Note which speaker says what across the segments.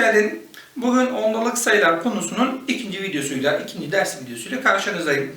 Speaker 1: geldin. Bugün ondalık sayılar konusunun ikinci videosuyla, ikinci ders videosuyla karşınızdayım.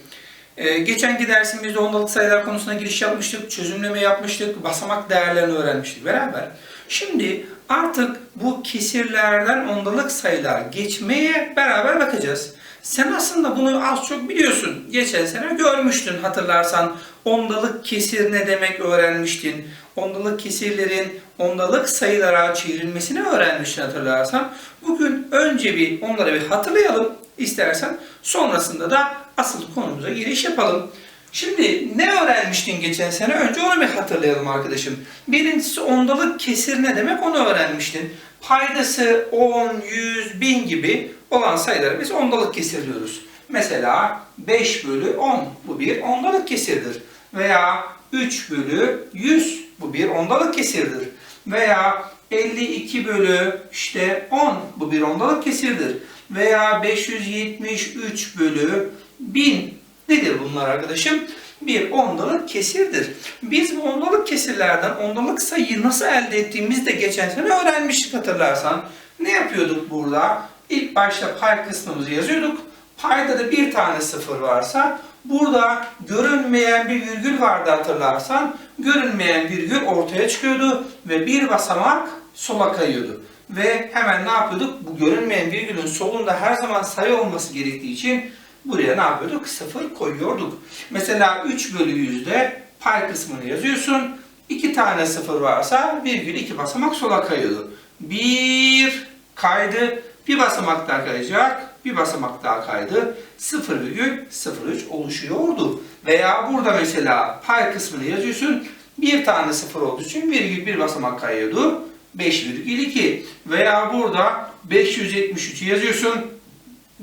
Speaker 1: Ee, geçenki dersimizde ondalık sayılar konusuna giriş yapmıştık, çözümleme yapmıştık, basamak değerlerini öğrenmiştik beraber. Şimdi artık bu kesirlerden ondalık sayılar geçmeye beraber bakacağız. Sen aslında bunu az çok biliyorsun. Geçen sene görmüştün hatırlarsan. Ondalık kesir ne demek öğrenmiştin. Ondalık kesirlerin ondalık sayılara çevrilmesini öğrenmiştin hatırlarsan. Bugün önce bir onları bir hatırlayalım istersen. Sonrasında da asıl konumuza giriş yapalım. Şimdi ne öğrenmiştin geçen sene? Önce onu bir hatırlayalım arkadaşım. Birincisi ondalık kesir ne demek onu öğrenmiştin. Paydası 10, 100, 1000 gibi olan sayıları biz ondalık kesirliyoruz. Mesela 5 bölü 10 bu bir ondalık kesirdir. Veya 3 bölü 100 bu bir ondalık kesirdir. Veya 52 bölü işte 10 bu bir ondalık kesirdir. Veya 573 bölü 1000 nedir bunlar arkadaşım? Bir ondalık kesirdir. Biz bu ondalık kesirlerden ondalık sayıyı nasıl elde ettiğimizi de geçen sene öğrenmiştik hatırlarsan. Ne yapıyorduk burada? İlk başta pay kısmımızı yazıyorduk. Payda da bir tane sıfır varsa burada görünmeyen bir virgül vardı hatırlarsan. Görünmeyen virgül ortaya çıkıyordu ve bir basamak sola kayıyordu. Ve hemen ne yapıyorduk? Bu görünmeyen virgülün solunda her zaman sayı olması gerektiği için buraya ne yapıyorduk? Sıfır koyuyorduk. Mesela 3 bölü 100'de pay kısmını yazıyorsun. 2 tane sıfır varsa virgül iki basamak sola kayıyordu. Bir kaydı. Bir basamak daha kayacak. Bir basamak daha kaydı. 0,03 oluşuyordu. Veya burada mesela pay kısmını yazıyorsun. Bir tane sıfır olduğu için virgül bir basamak kayıyordu. 5,2 veya burada 573'ü yazıyorsun.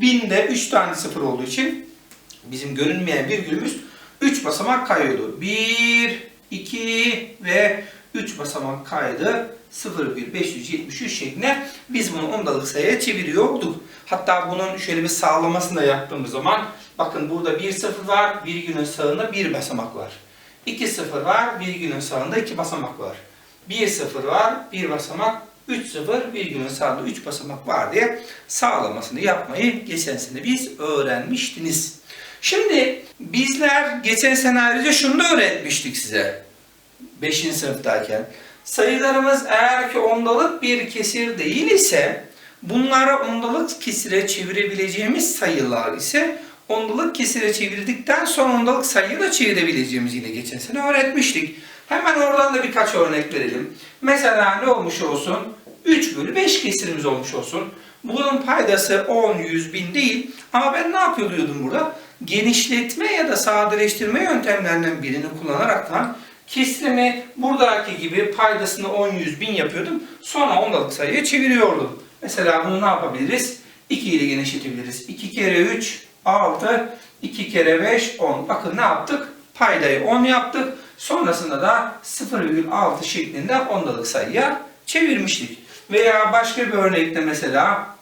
Speaker 1: 1000'de 3 tane sıfır olduğu için bizim görünmeyen virgülümüz 3 basamak kayıyordu. 1, 2 ve 3 basamak kaydı. 0,573 şeklinde biz bunu ondalık sayıya çeviriyorduk. Hatta bunun şöyle bir sağlamasını da yaptığımız zaman bakın burada bir sıfır var, virgülün sağında bir basamak var. 2 sıfır var, virgülün sağında iki basamak var. 1 sıfır var, bir basamak, 3 sıfır, virgülün sağında 3 basamak var diye sağlamasını yapmayı geçen sene biz öğrenmiştiniz. Şimdi bizler geçen sene ayrıca şunu da öğretmiştik size. 5. sınıftayken. Sayılarımız eğer ki ondalık bir kesir değil ise bunları ondalık kesire çevirebileceğimiz sayılar ise ondalık kesire çevirdikten sonra ondalık sayıyı da çevirebileceğimizi yine geçen sene öğretmiştik. Hemen oradan da birkaç örnek verelim. Mesela ne olmuş olsun? 3 bölü 5 kesirimiz olmuş olsun. Bunun paydası 10, 100, 1000 değil. Ama ben ne yapıyordum burada? Genişletme ya da sadeleştirme yöntemlerinden birini kullanaraktan kesrimi buradaki gibi paydasını 10, 100, 1000 yapıyordum. Sonra ondalık sayıya çeviriyordum. Mesela bunu ne yapabiliriz? 2 ile genişletebiliriz. 2 kere 3, 6, 2 kere 5, 10. Bakın ne yaptık? Paydayı 10 yaptık. Sonrasında da 0,6 şeklinde ondalık sayıya çevirmiştik. Veya başka bir örnekte mesela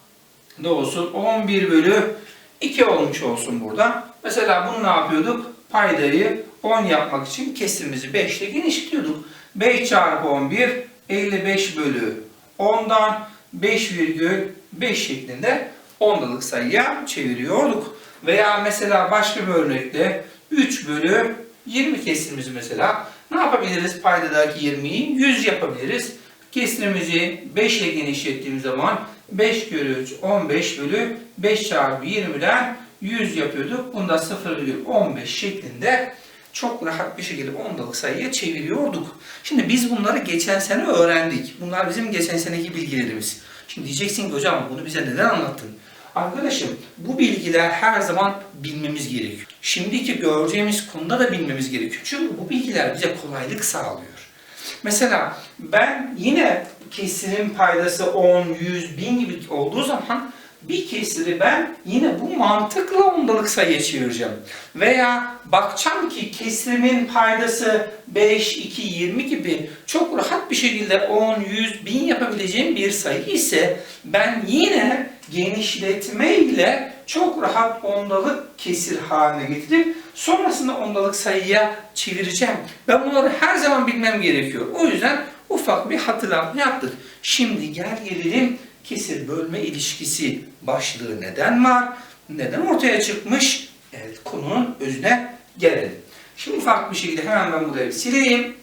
Speaker 1: ne olsun? 11 bölü 2 olmuş olsun burada. Mesela bunu ne yapıyorduk? Paydayı 10 yapmak için kesrimizi 5 ile genişletiyorduk. 5 çarpı 11 55 bölü 10'dan 5,5 şeklinde ondalık sayıya çeviriyorduk. Veya mesela başka bir örnekte 3 bölü 20 kesrimizi mesela ne yapabiliriz? Paydadaki 20'yi 100 yapabiliriz. Kesrimizi 5 ile zaman 5 kere 3 15 bölü 5 çarpı 20'den 100 yapıyorduk. Bunda 0,15 şeklinde çok rahat bir şekilde ondalık sayıya çeviriyorduk. Şimdi biz bunları geçen sene öğrendik. Bunlar bizim geçen seneki bilgilerimiz. Şimdi diyeceksin ki hocam bunu bize neden anlattın? Arkadaşım bu bilgiler her zaman bilmemiz gerekiyor. Şimdiki göreceğimiz konuda da bilmemiz gerekiyor. Çünkü bu bilgiler bize kolaylık sağlıyor. Mesela ben yine kesirin paydası 10, 100, 1000 gibi olduğu zaman bir kesiri ben yine bu mantıkla ondalık sayıya çevireceğim. Veya bakacağım ki kesirimin paydası 5, 2, 20 gibi çok rahat bir şekilde 10, 100, 1000 yapabileceğim bir sayı ise ben yine genişletme ile çok rahat ondalık kesir haline getirip sonrasında ondalık sayıya çevireceğim. Ben bunları her zaman bilmem gerekiyor. O yüzden ufak bir hatırlatma yaptık. Şimdi gel gelelim kesir bölme ilişkisi başlığı neden var? Neden ortaya çıkmış? Evet konunun özüne gelelim. Şimdi ufak bir şekilde hemen ben burayı sileyim.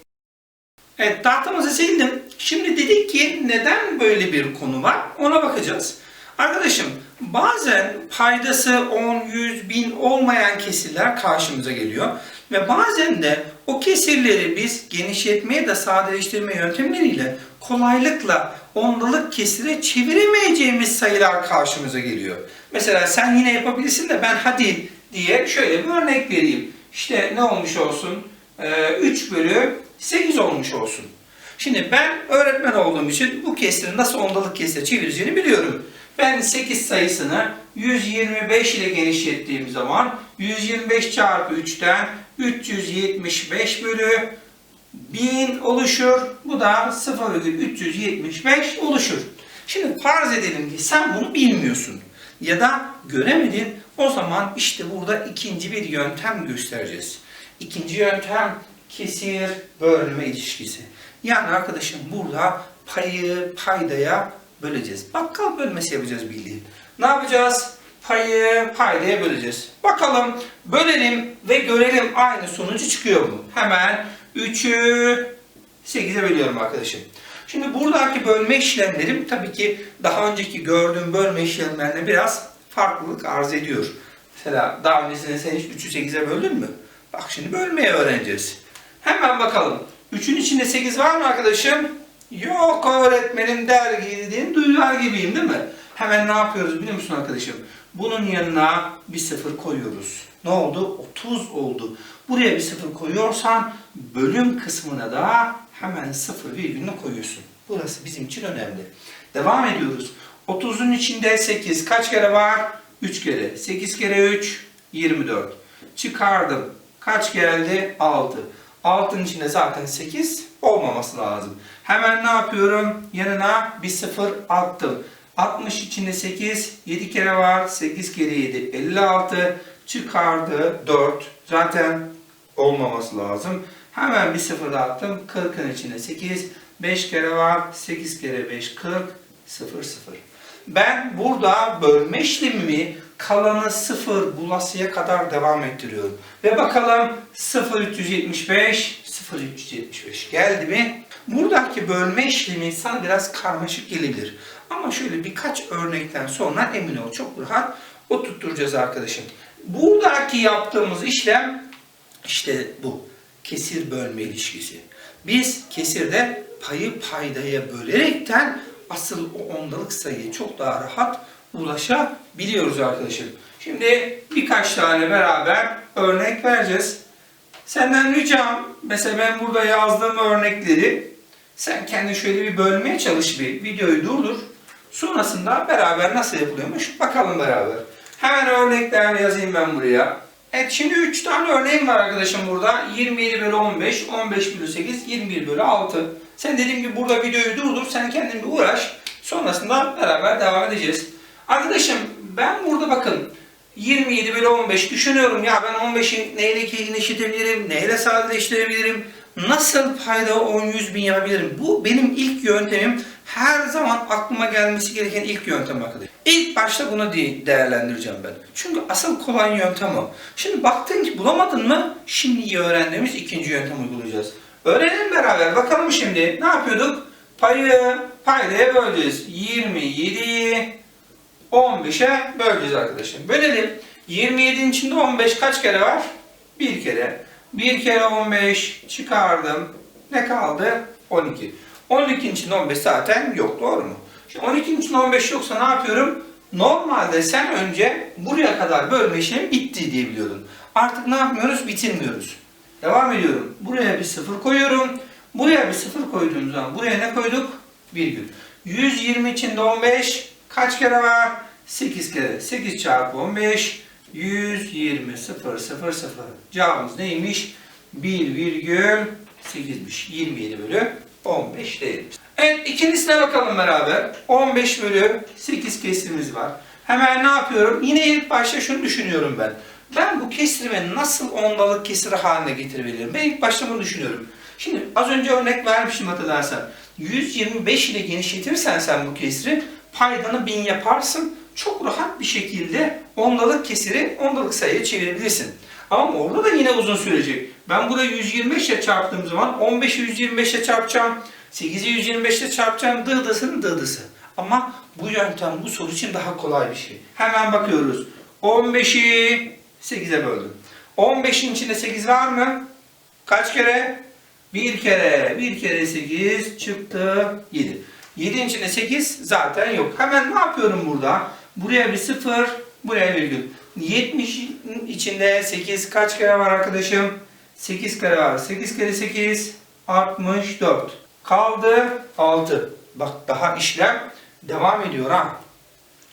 Speaker 1: Evet tahtamızı sildim. Şimdi dedik ki neden böyle bir konu var ona bakacağız. Arkadaşım bazen paydası 10, 100, 1000 olmayan kesirler karşımıza geliyor. Ve bazen de o kesirleri biz genişletmeye de sadeleştirme yöntemleriyle kolaylıkla ondalık kesire çeviremeyeceğimiz sayılar karşımıza geliyor. Mesela sen yine yapabilirsin de ben hadi diye şöyle bir örnek vereyim. İşte ne olmuş olsun? Ee, 3 bölü 8 olmuş olsun. Şimdi ben öğretmen olduğum için bu kesirin nasıl ondalık kesire çevireceğini biliyorum. Ben 8 sayısını 125 ile genişlettiğim zaman 125 çarpı 3'ten 375 bölü 1000 oluşur. Bu da 0,375 oluşur. Şimdi farz edelim ki sen bunu bilmiyorsun ya da göremedin. O zaman işte burada ikinci bir yöntem göstereceğiz. İkinci yöntem kesir bölme ilişkisi. Yani arkadaşım burada payı paydaya böleceğiz. Bakkal bölmesi yapacağız bildiğin. Ne yapacağız? Payı paydaya böleceğiz. Bakalım bölelim ve görelim aynı sonucu çıkıyor mu? Hemen 3'ü 8'e bölüyorum arkadaşım. Şimdi buradaki bölme işlemlerim tabii ki daha önceki gördüğüm bölme işlemlerine biraz farklılık arz ediyor. Mesela daha öncesinde sen hiç 3'ü 8'e böldün mü? Bak şimdi bölmeyi öğreneceğiz. Hemen bakalım. 3'ün içinde 8 var mı arkadaşım? Yok öğretmenim der dediğini duyar gibiyim değil mi? Hemen ne yapıyoruz biliyor musun arkadaşım? Bunun yanına bir sıfır koyuyoruz. Ne oldu? 30 oldu. Buraya bir sıfır koyuyorsan bölüm kısmına da hemen sıfır virgülünü koyuyorsun. Burası bizim için önemli. Devam ediyoruz. 30'un içinde 8 kaç kere var? 3 kere. 8 kere 3 24. Çıkardım. Kaç geldi? 6. 6'nın içinde zaten 8 olmaması lazım. Hemen ne yapıyorum? Yanına bir sıfır attım. 60 içinde 8, 7 kere var. 8 kere 7, 56. Çıkardı 4. Zaten olmaması lazım. Hemen bir sıfır attım. 40'ın içinde 8, 5 kere var. 8 kere 5, 40, 0, 0. Ben burada bölme işlemimi kalanı 0 bulasıya kadar devam ettiriyorum. Ve bakalım 0,375, 0,375 geldi mi? Buradaki bölme işlemi sana biraz karmaşık gelebilir. Ama şöyle birkaç örnekten sonra emin ol çok rahat oturtturacağız arkadaşım. Buradaki yaptığımız işlem işte bu. Kesir bölme ilişkisi. Biz kesirde payı paydaya bölerekten asıl o ondalık sayıya çok daha rahat ulaşabiliyoruz arkadaşım. Şimdi birkaç tane beraber örnek vereceğiz. Senden ricam, mesela ben burada yazdığım örnekleri sen kendi şöyle bir bölmeye çalış bir videoyu durdur. Sonrasında beraber nasıl yapılıyormuş bakalım beraber. Hemen örnekler yazayım ben buraya. Evet şimdi 3 tane örneğim var arkadaşım burada. 27 bölü 15, 15 bölü 8, 21 bölü 6. Sen dediğim gibi burada videoyu durdur, sen kendin bir uğraş. Sonrasında beraber devam edeceğiz. Arkadaşım ben burada bakın 27 bölü 15 düşünüyorum ya ben 15'i neyle genişletebilirim, neyle sadeleştirebilirim, nasıl payda 10 100 bin yapabilirim? Bu benim ilk yöntemim. Her zaman aklıma gelmesi gereken ilk yöntem arkadaşlar. İlk başta bunu de- değerlendireceğim ben. Çünkü asıl kolay yöntem o. Şimdi baktın ki bulamadın mı? Şimdi öğrendiğimiz ikinci yöntem uygulayacağız. Öğrenelim beraber. Bakalım şimdi ne yapıyorduk? Payı paydaya böleceğiz. 27'yi 15'e böleceğiz arkadaşım. Bölelim. 27'nin içinde 15 kaç kere var? Bir kere. Bir kere 15 çıkardım. Ne kaldı? 12. 12'nin içinde 15 zaten yok. Doğru mu? Şimdi 12'nin içinde 15 yoksa ne yapıyorum? Normalde sen önce buraya kadar bölme işlemi bitti diye biliyordun. Artık ne yapmıyoruz? Bitirmiyoruz. Devam ediyorum. Buraya bir sıfır koyuyorum. Buraya bir sıfır koyduğum zaman buraya ne koyduk? Virgül. 120 içinde 15 kaç kere var? 8 kere. 8 çarpı 15 120 0 0 0. Cevabımız neymiş? 1,8'miş. 27 bölü 15 değerimiz. Evet ikincisine bakalım beraber. 15 bölü 8 kesirimiz var. Hemen ne yapıyorum? Yine ilk başta şunu düşünüyorum ben. Ben bu kesrimi nasıl ondalık kesiri haline getirebilirim? Ben ilk başta bunu düşünüyorum. Şimdi az önce örnek vermiştim hatırlarsan. 125 ile genişletirsen sen bu kesri paydanı 1000 yaparsın. Çok rahat bir şekilde ondalık kesiri ondalık sayıya çevirebilirsin. Ama orada da yine uzun sürecek. Ben burayı 125 ile çarptığım zaman 15'i 125 ile çarpacağım. 8'i 125 ile çarpacağım. Dıdısının dıdısı. Ama bu yöntem bu soru için daha kolay bir şey. Hemen bakıyoruz. 15'i 8'e böldüm. 15'in içinde 8 var mı? Kaç kere? Bir kere. Bir kere 8 çıktı 7. 7'in içinde 8 zaten yok. Hemen ne yapıyorum burada? Buraya bir 0, buraya virgül. 70'in içinde 8 kaç kere var arkadaşım? 8 kere var. 8 kere 8 64. Kaldı 6. Bak daha işlem devam ediyor ha.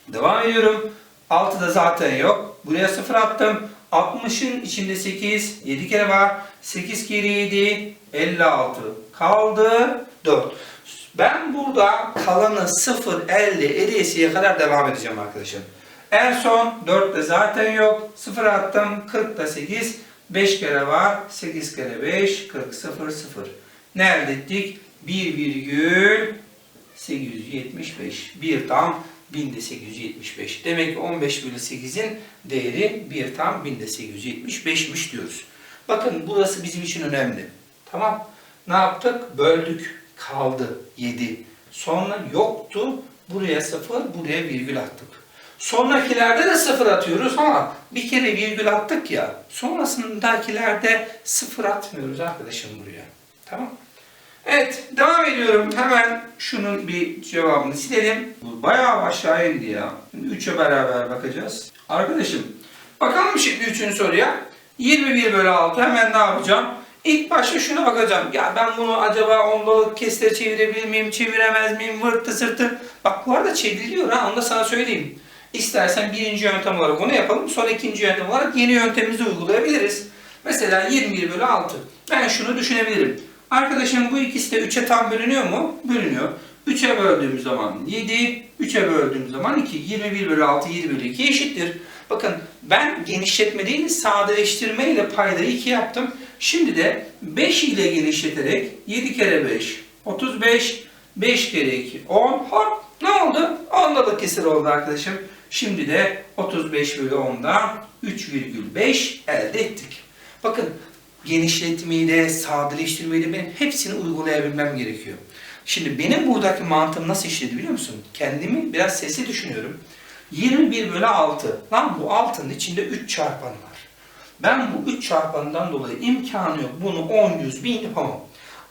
Speaker 1: Devam ediyorum. 6'da zaten yok. Buraya 0 attım. 60'ın içinde 8, 7 kere var. 8 kere 7, 56. Kaldı 4. Ben burada kalanı 0, 50, 57'ye kadar devam edeceğim arkadaşım. En son 4'te zaten yok. 0 attım. 40'da 8. 5 kere var. 8 kere 5. 40, 0, 0. Ne elde ettik? 1 virgül 875. 1 tam 1875. Demek ki 15 bölü 8'in değeri 1 tam 1875'miş diyoruz. Bakın burası bizim için önemli. Tamam. Ne yaptık? Böldük. Kaldı 7. Sonra yoktu. Buraya 0, buraya virgül attık. Sonrakilerde de 0 atıyoruz ama bir kere virgül attık ya. Sonrasındakilerde 0 atmıyoruz arkadaşım buraya. Tamam. Evet, devam ediyorum. Hemen şunun bir cevabını silelim. Bu bayağı aşağı indi ya. Şimdi 3'e beraber bakacağız. Arkadaşım, bakalım şimdi 3. soruya. 21 bölü 6 hemen ne yapacağım? İlk başta şuna bakacağım. Ya ben bunu acaba ondalık kesire çevirebilir miyim, çeviremez miyim, vırtı sırtı. Bak bu arada çevriliyor ha, onu da sana söyleyeyim. İstersen birinci yöntem olarak onu yapalım. Sonra ikinci yöntem olarak yeni yöntemimizi uygulayabiliriz. Mesela 21 bölü 6. Ben şunu düşünebilirim. Arkadaşım bu ikisi de 3'e tam bölünüyor mu? Bölünüyor. 3'e böldüğüm zaman 7, 3'e böldüğüm zaman 2. 21 bölü 6, 7 bölü 2 eşittir. Bakın ben genişletme değil sadeleştirme ile paydayı 2 yaptım. Şimdi de 5 ile genişleterek 7 kere 5, 35, 5 kere 2, 10. Hop ne oldu? Ondalık kesir oldu arkadaşım. Şimdi de 35 bölü 10'dan 3,5 elde ettik. Bakın genişletmeyi de, sadeleştirmeyi de benim hepsini uygulayabilmem gerekiyor. Şimdi benim buradaki mantığım nasıl işledi biliyor musun? Kendimi biraz sesli düşünüyorum. 21 bölü 6. Lan bu 6'nın içinde 3 çarpanı var. Ben bu 3 çarpanından dolayı imkanı yok. Bunu 10, 100, 1000 yapamam.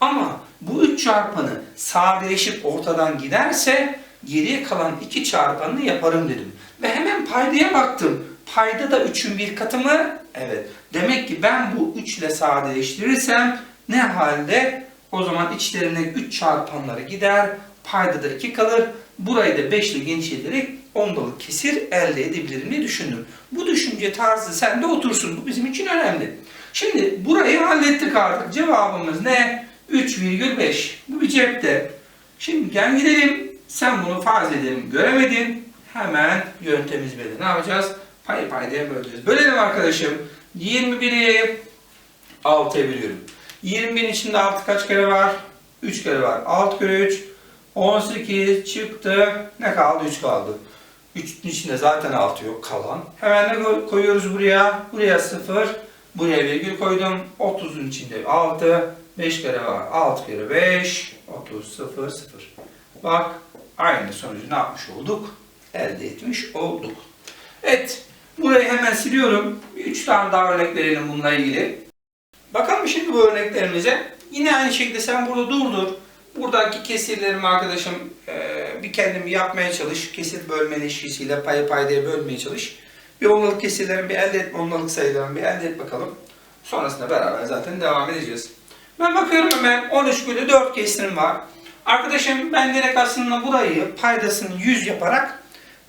Speaker 1: Ama bu 3 çarpanı sadeleşip ortadan giderse geriye kalan 2 çarpanını yaparım dedim. Ve hemen paydaya baktım. Payda da 3'ün bir katı mı? Evet. Demek ki ben bu 3 ile sadeleştirirsem ne halde? O zaman içlerine 3 çarpanları gider. Payda da 2 kalır. Burayı da 5 ile genişleterek ondalık kesir elde edebilirim diye düşündüm. Bu düşünce tarzı sende otursun. Bu bizim için önemli. Şimdi burayı hallettik artık. Cevabımız ne? 3,5. Bu bir cepte. Şimdi gel gidelim. Sen bunu farz edelim göremedin. Hemen yöntemimiz belli. Ne yapacağız? Pay paydaya böleceğiz. Bölelim arkadaşım. 21'i 6'ya bölüyorum. 21'in içinde 6 kaç kere var? 3 kere var. 6 kere 3 18 çıktı. Ne kaldı? 3 kaldı. 3'ün içinde zaten 6 yok kalan. Hemen ne koy- koyuyoruz buraya? Buraya 0. Buraya virgül koydum. 30'un içinde 6. 5 kere var. 6 kere 5. 30, 0, 0. Bak aynı sonucu ne yapmış olduk? Elde etmiş olduk. Evet. Burayı hemen siliyorum. 3 tane daha örnek verelim bununla ilgili. Bakalım şimdi bu örneklerimize. Yine aynı şekilde sen burada durdur. Buradaki kesirlerimi arkadaşım eee, bir kendim yapmaya çalış. Kesir bölme ilişkisiyle payı paydaya bölmeye çalış. Bir ondalık kesirlerimi bir elde et, ondalık sayılarımı bir elde et bakalım. Sonrasında beraber zaten devam edeceğiz. Ben bakıyorum hemen 13 bölü 4 kesirim var. Arkadaşım ben direkt aslında burayı paydasını 100 yaparak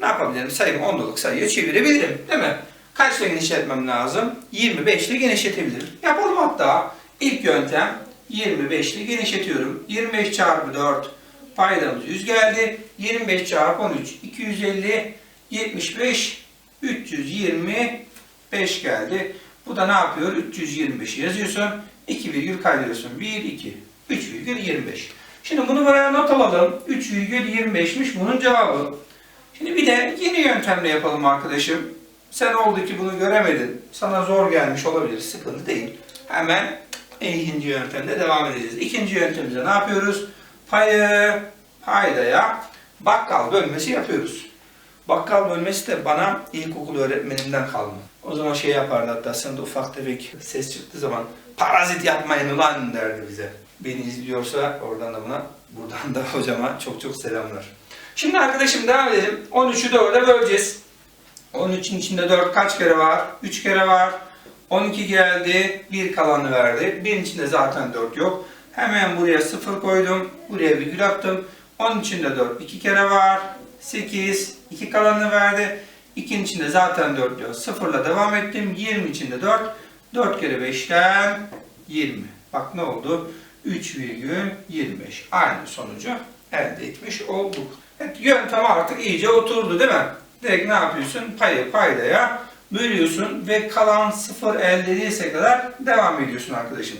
Speaker 1: ne yapabilirim? Sayımı ondalık sayıya çevirebilirim. Değil mi? Kaçla genişletmem lazım? 25 ile genişletebilirim. Yapalım hatta. İlk yöntem 25 ile genişletiyorum. 25 çarpı 4 paydamız 100 geldi. 25 çarpı 13 250 75 325 geldi. Bu da ne yapıyor? 325'i yazıyorsun. 2 virgül kaydırıyorsun. 1, 2, 3 virgül 25. Şimdi bunu buraya not alalım. 3 virgül 25'miş bunun cevabı. Şimdi bir de yeni yöntemle yapalım arkadaşım. Sen oldu ki bunu göremedin. Sana zor gelmiş olabilir. Sıkıntı değil. Hemen ikinci yöntemde devam edeceğiz. İkinci yöntemimizde ne yapıyoruz? Payı paydaya bakkal bölmesi yapıyoruz. Bakkal bölmesi de bana ilkokul öğretmenimden kalma. O zaman şey yapardı hatta sınıfta ufak tefek ses çıktığı zaman parazit yapmayın ulan derdi bize. Beni izliyorsa oradan da buna, buradan da hocama çok çok selamlar. Şimdi arkadaşım devam edelim. 13'ü 4'e böleceğiz. 13'ün içinde 4 kaç kere var? 3 kere var. 12 geldi. 1 kalanı verdi. 1'in içinde zaten 4 yok. Hemen buraya 0 koydum. Buraya virgül attım. 10 içinde 4 2 kere var. 8. 2 kalanı verdi. 2'nin içinde zaten 4 yok. 0 ile devam ettim. 20 içinde 4. 4 kere 5'ten 20. Bak ne oldu? 3,25. Aynı sonucu elde etmiş olduk. Evet, yöntem artık iyice oturdu değil mi? Direkt ne yapıyorsun? Payı paydaya bölüyorsun ve kalan sıfır elde değilse kadar devam ediyorsun arkadaşım.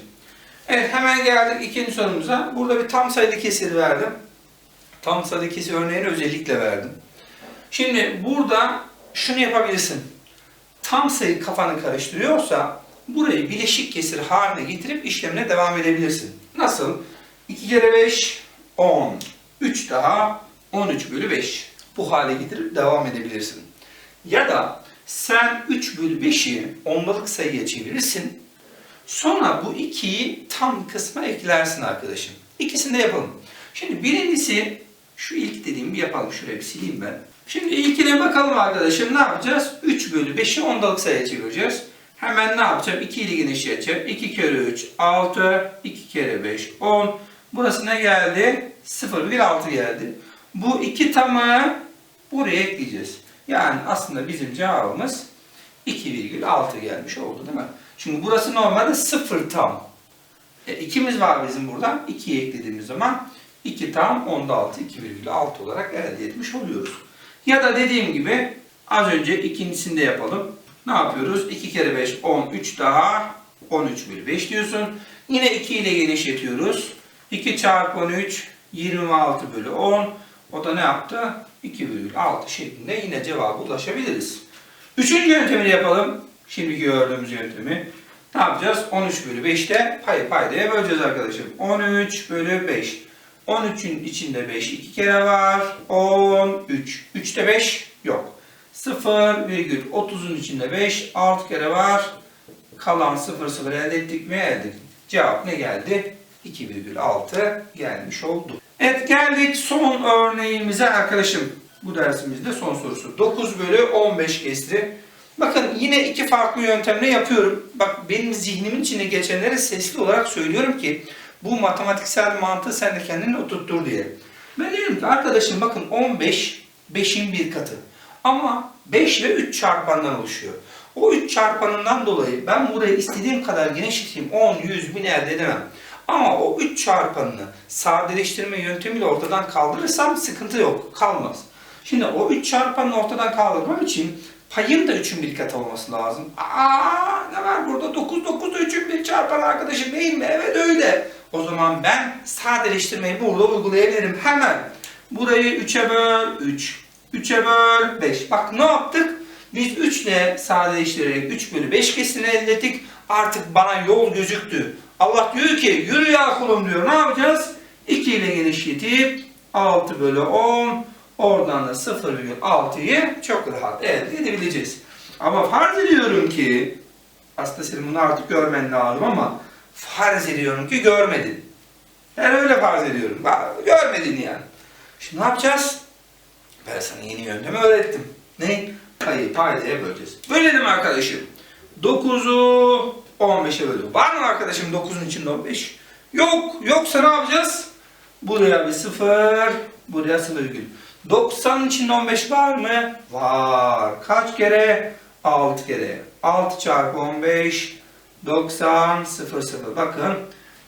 Speaker 1: Evet hemen geldik ikinci sorumuza. Burada bir tam sayılı kesir verdim. Tam sayılı kesir örneğini özellikle verdim. Şimdi burada şunu yapabilirsin. Tam sayı kafanı karıştırıyorsa burayı bileşik kesir haline getirip işlemine devam edebilirsin. Nasıl? 2 kere 5 10. 3 daha 13 bölü 5. Bu hale getirip devam edebilirsin. Ya da sen 3 bölü 5'i ondalık sayıya çevirirsin. Sonra bu 2'yi tam kısma eklersin arkadaşım. İkisini de yapalım. Şimdi birincisi şu ilk dediğimi yapalım. Şuraya bir sileyim ben. Şimdi ilkine bakalım arkadaşım ne yapacağız? 3 bölü 5'i ondalık sayıya çevireceğiz. Hemen ne yapacağım? 2 ile genişleteceğim. 2 kere 3 6, 2 kere 5 10. Burası ne geldi? 0,6 geldi. Bu iki tamı buraya ekleyeceğiz. Yani aslında bizim cevabımız 2,6 gelmiş oldu değil mi? Çünkü burası normalde 0 tam. E, ikimiz var bizim burada. 2'yi eklediğimiz zaman 2 tam onda 6, 2,6 olarak elde etmiş oluyoruz. Ya da dediğim gibi az önce ikincisini de yapalım. Ne yapıyoruz? 2 kere 5, 10, 3 daha 13 bölü 5 diyorsun. Yine 2 ile genişletiyoruz. 2 çarpı 13, 26 bölü 10. O da ne yaptı? 2,6 şeklinde yine cevaba ulaşabiliriz. Üçüncü yöntemi de yapalım. Şimdiki gördüğümüz yöntemi. Ne yapacağız? 13 bölü 5'te pay paydaya böleceğiz arkadaşım. 13 bölü 5. 13'ün içinde 5 iki kere var. 13. 3'te 5 yok. 0,30'un içinde 5 6 kere var. Kalan 0 0 elde ettik mi? Elde ettik. Cevap ne geldi? 2,6 gelmiş oldu. Evet geldik son örneğimize arkadaşım. Bu dersimizde son sorusu. 9 bölü 15 kesri. Bakın yine iki farklı yöntemle yapıyorum. Bak benim zihnimin içinde geçenleri sesli olarak söylüyorum ki bu matematiksel mantığı sen de kendine oturttur diye. Ben diyorum ki arkadaşım bakın 15 5'in bir katı. Ama 5 ve 3 çarpandan oluşuyor. O 3 çarpanından dolayı ben burayı istediğim kadar genişleteyim 10, 100, 1000 elde edemem. Ama o 3 çarpanını sadeleştirme yöntemiyle ortadan kaldırırsam sıkıntı yok, kalmaz. Şimdi o 3 çarpanını ortadan kaldırmam için payın da 3'ün bir katı olması lazım. Aa ne var burada? 9, 9 da 3'ün bir çarpan arkadaşım değil mi? Evet öyle. O zaman ben sadeleştirmeyi burada uygulayabilirim hemen. Burayı 3'e böl 3. 3'e böl 5. Bak ne yaptık? Biz 3 ile sadeleştirerek 3 bölü 5 kesini elde ettik. Artık bana yol gözüktü. Allah diyor ki yürü ya kulum diyor. Ne yapacağız? 2 ile genişletip 6 bölü 10 oradan da 0,6'yı çok rahat elde edebileceğiz. Ama farz ediyorum ki aslında senin bunu artık görmen lazım ama farz ediyorum ki görmedin. Ben öyle farz ediyorum. Görmedin yani. Şimdi ne yapacağız? Ben sana yeni yöntemi öğrettim. Ne? Payı paydaya böleceğiz. Bölelim arkadaşım. 9'u 15'e böldüm. Var mı arkadaşım 9'un içinde 15? Yok. Yoksa ne yapacağız? Buraya bir 0, buraya 0 virgül. 90'ın içinde 15 var mı? Var. Kaç kere? 6 kere. 6 çarpı 15, 90, 0, 0. Bakın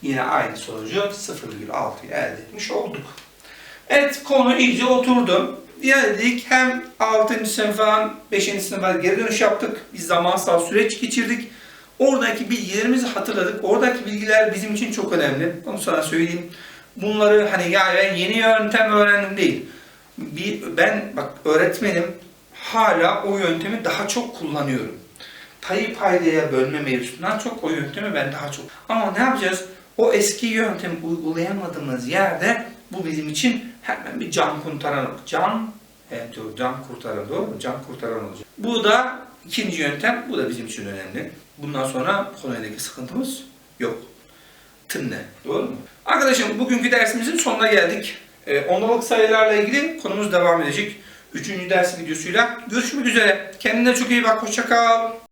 Speaker 1: yine aynı sonucu 0,6'yı elde etmiş olduk. Evet konu iyice oturdu. Geldik hem 6. sınıfa 5. sınıfa geri dönüş yaptık. Biz zamansal süreç geçirdik. Oradaki bilgilerimizi hatırladık. Oradaki bilgiler bizim için çok önemli. Onu sana söyleyeyim. Bunları hani ya ben yeni yöntem öğrendim değil. bir ben bak öğretmenim hala o yöntemi daha çok kullanıyorum. Payı paydaya bölme mevzusundan çok o yöntemi ben daha çok. Ama ne yapacağız? O eski yöntemi uygulayamadığımız yerde bu bizim için hemen bir can kurtaran can evet can kurtaran doğru mu? Can kurtaran olacak. Bu da ikinci yöntem. Bu da bizim için önemli. Bundan sonra bu konudaki sıkıntımız yok. Tınne. Doğru mu? Arkadaşım bugünkü dersimizin sonuna geldik. Ee, ondalık sayılarla ilgili konumuz devam edecek. Üçüncü ders videosuyla görüşmek üzere. Kendine çok iyi bak. Hoşça kal.